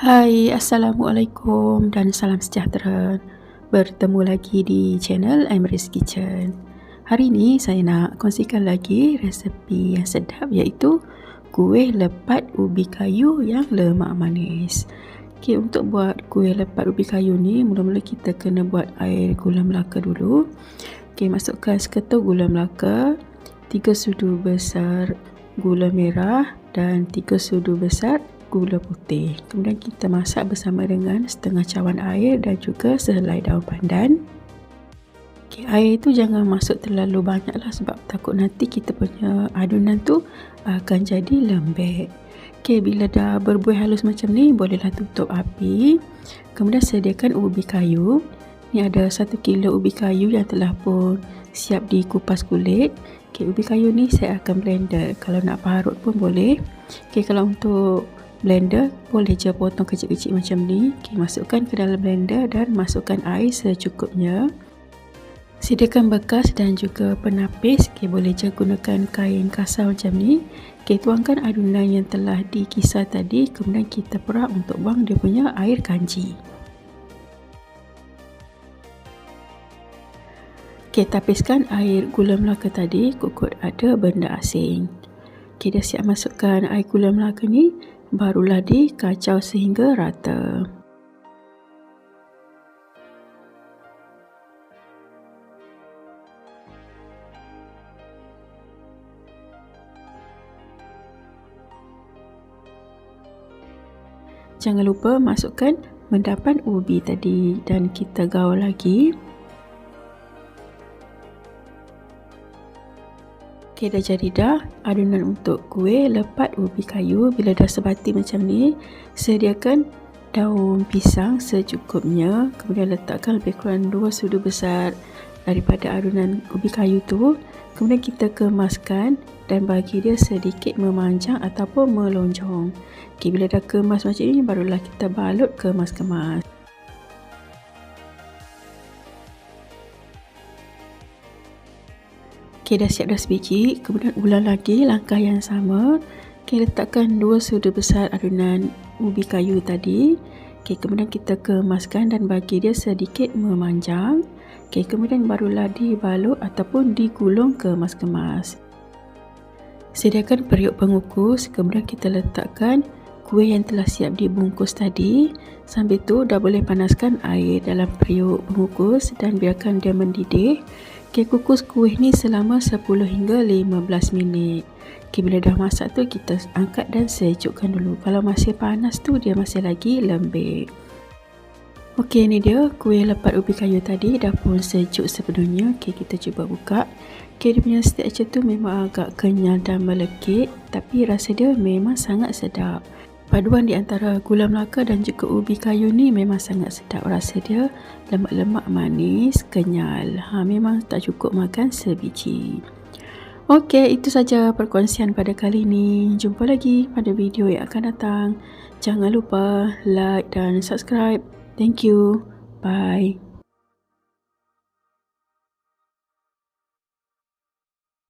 Hai, Assalamualaikum dan salam sejahtera. Bertemu lagi di channel Emrys Kitchen. Hari ini saya nak kongsikan lagi resepi yang sedap iaitu kuih lepat ubi kayu yang lemak manis. Okay, untuk buat kuih lepat ubi kayu ni, mula-mula kita kena buat air gula melaka dulu. Okay, masukkan seketul gula melaka, 3 sudu besar gula merah dan 3 sudu besar gula putih. Kemudian kita masak bersama dengan setengah cawan air dan juga sehelai daun pandan. Okay, air itu jangan masuk terlalu banyak lah sebab takut nanti kita punya adunan tu akan jadi lembek. Okay, bila dah berbuih halus macam ni, bolehlah tutup api. Kemudian sediakan ubi kayu. Ni ada satu kilo ubi kayu yang telah pun siap dikupas kulit. Okay, ubi kayu ni saya akan blender. Kalau nak parut pun boleh. Okay, kalau untuk blender boleh je potong kecil-kecil macam ni. Okay, masukkan ke dalam blender dan masukkan air secukupnya. Sediakan bekas dan juga penapis. Okay, boleh je gunakan kain kasar macam ni. Okay, tuangkan adunan yang telah dikisar tadi. Kemudian kita perak untuk buang dia punya air kanji. Okay, tapiskan air gula melaka tadi. Kukut ada benda asing. Okay, dah siap masukkan air gula melaka ni barulah dikacau sehingga rata. Jangan lupa masukkan mendapan ubi tadi dan kita gaul lagi. Okey dah jadi dah. Adunan untuk kuih lepat ubi kayu. Bila dah sebati macam ni sediakan daun pisang secukupnya. Kemudian letakkan lebih kurang 2 sudu besar daripada adunan ubi kayu tu. Kemudian kita kemaskan dan bagi dia sedikit memanjang ataupun melonjong. Okey bila dah kemas macam ni barulah kita balut kemas-kemas Okey, dah siap dah sebiji. Kemudian ulang lagi langkah yang sama. Okey, letakkan dua sudu besar adunan ubi kayu tadi. Okey, kemudian kita kemaskan dan bagi dia sedikit memanjang. Okey, kemudian barulah dibalut ataupun digulung kemas-kemas. Sediakan periuk pengukus. Kemudian kita letakkan kuih yang telah siap dibungkus tadi. Sambil tu dah boleh panaskan air dalam periuk pengukus dan biarkan dia mendidih. Okay, kukus kuih ni selama 10 hingga 15 minit. Okay, bila dah masak tu kita angkat dan sejukkan dulu. Kalau masih panas tu dia masih lagi lembik. Okey, ni dia kuih lepat ubi kayu tadi dah pun sejuk sepenuhnya. Okey, kita cuba buka. Okey, dia punya tekstur tu memang agak kenyal dan melekit tapi rasa dia memang sangat sedap. Paduan di antara gula melaka dan juga ubi kayu ni memang sangat sedap rasa dia lemak-lemak manis, kenyal. Ha, memang tak cukup makan sebiji. Okey, itu saja perkongsian pada kali ini. Jumpa lagi pada video yang akan datang. Jangan lupa like dan subscribe. Thank you. Bye.